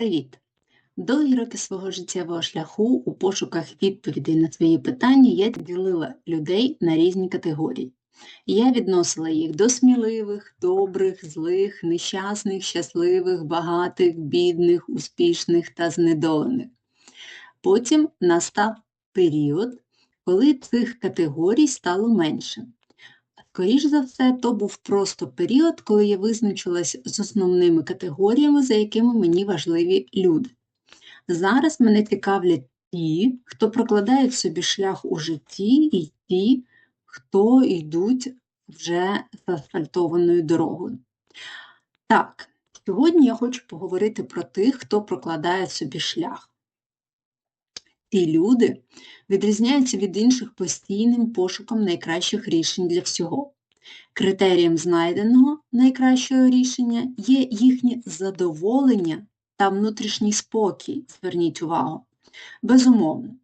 Привіт! Довгі роки свого життєвого шляху у пошуках відповідей на свої питання я ділила людей на різні категорії. Я відносила їх до сміливих, добрих, злих, нещасних, щасливих, багатих, бідних, успішних та знедолених. Потім настав період, коли цих категорій стало менше. Скоріш за все, то був просто період, коли я визначилась з основними категоріями, за якими мені важливі люди. Зараз мене цікавлять ті, хто прокладає собі шлях у житті, і ті, хто йдуть вже заасфальтованою дорогою. Так, сьогодні я хочу поговорити про тих, хто прокладає собі шлях. Ці люди відрізняються від інших постійним пошуком найкращих рішень для всього. Критерієм знайденого найкращого рішення є їхнє задоволення та внутрішній спокій, зверніть увагу. Безумовно,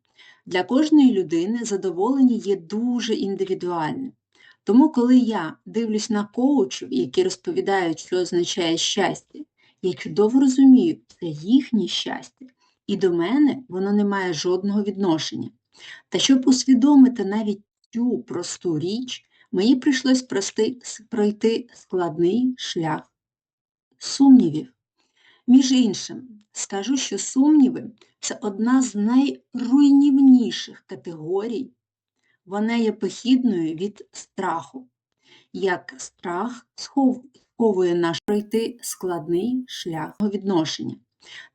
для кожної людини задоволення є дуже індивідуальним. Тому, коли я дивлюсь на коучів, які розповідають, що означає щастя, я чудово розумію, це їхнє щастя, і до мене воно не має жодного відношення. Та щоб усвідомити навіть цю просту річ, мені прийшлось прости, пройти складний шлях сумнівів. Між іншим, скажу, що сумніви це одна з найруйнівніших категорій. Вона є похідною від страху. Як страх сховує наш пройти складний шлях відношення.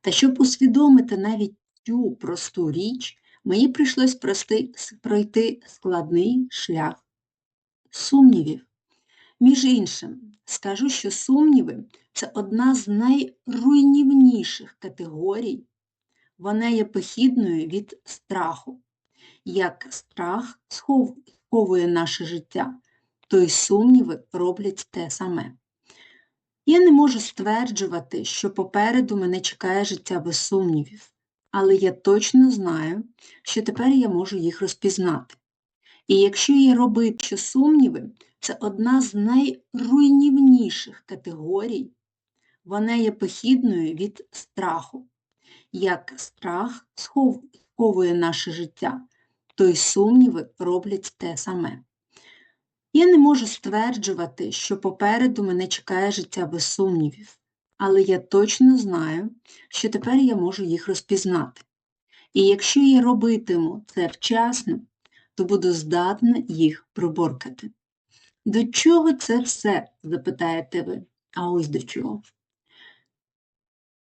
Та щоб усвідомити навіть цю просту річ, мені прийшлось прости, пройти складний шлях сумнівів. Між іншим, скажу, що сумніви це одна з найруйнівніших категорій. Вона є похідною від страху. Як страх сховує наше життя, то й сумніви роблять те саме. Я не можу стверджувати, що попереду мене чекає життя без сумнівів, але я точно знаю, що тепер я можу їх розпізнати. І якщо є робити, що сумніви це одна з найруйнівніших категорій, вона є похідною від страху. Як страх сховує наше життя, то й сумніви роблять те саме. Я не можу стверджувати, що попереду мене чекає життя без сумнівів, але я точно знаю, що тепер я можу їх розпізнати. І якщо я робитиму це вчасно, то буду здатна їх проборкати. До чого це все? запитаєте ви, а ось до чого.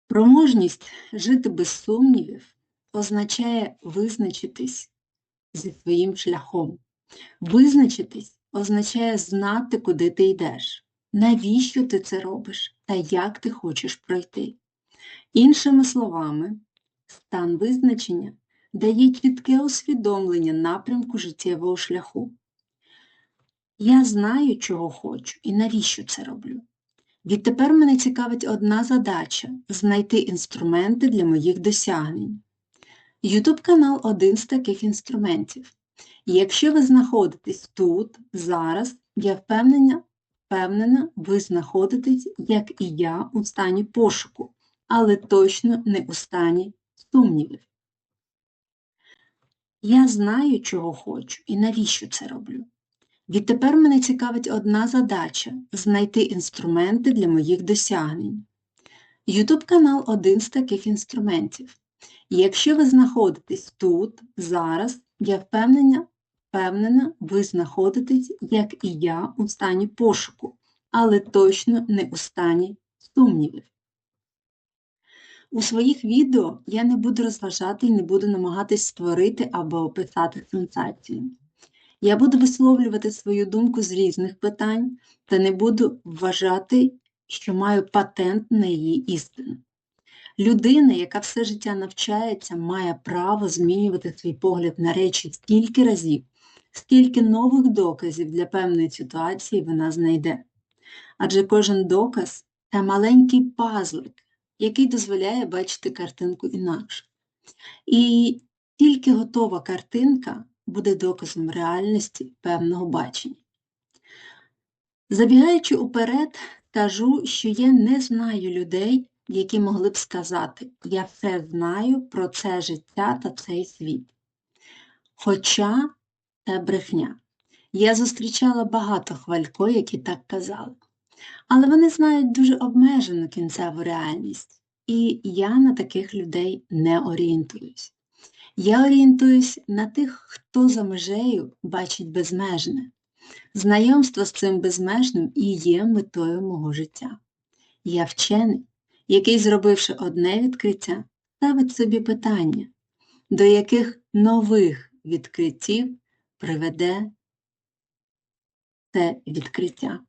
Проможність жити без сумнівів означає визначитись зі своїм шляхом, визначитись означає знати, куди ти йдеш, навіщо ти це робиш та як ти хочеш пройти. Іншими словами, стан визначення дає чітке усвідомлення напрямку життєвого шляху. Я знаю, чого хочу і навіщо це роблю. Відтепер мене цікавить одна задача знайти інструменти для моїх досягнень. YouTube канал один з таких інструментів. Якщо ви знаходитесь тут, зараз, я впевнена, впевнена, ви знаходитесь, як і я, у стані пошуку, але точно не у стані сумнівів. Я знаю, чого хочу і навіщо це роблю. Відтепер мене цікавить одна задача знайти інструменти для моїх досягнень. YouTube канал один з таких інструментів. Якщо ви знаходитесь тут, зараз, я впевнена, впевнена, ви знаходитесь, як і я, у стані пошуку, але точно не у стані сумнівів. У своїх відео я не буду розважати і не буду намагатись створити або описати сенсацію. Я буду висловлювати свою думку з різних питань та не буду вважати, що маю патент на її істину. Людина, яка все життя навчається, має право змінювати свій погляд на речі стільки разів, скільки нових доказів для певної ситуації вона знайде. Адже кожен доказ це маленький пазлик, який дозволяє бачити картинку інакше. І тільки готова картинка буде доказом реальності певного бачення. Забігаючи уперед, кажу, що я не знаю людей, які могли б сказати «Я все знаю про це життя та цей світ». Хоча брехня. Я зустрічала багато хвалько, які так казали. Але вони знають дуже обмежену кінцеву реальність, і я на таких людей не орієнтуюсь. Я орієнтуюсь на тих, хто за межею бачить безмежне. Знайомство з цим безмежним і є метою мого життя. Я вчений, який, зробивши одне відкриття, ставить собі питання, до яких нових відкриттів приведе це відкриття.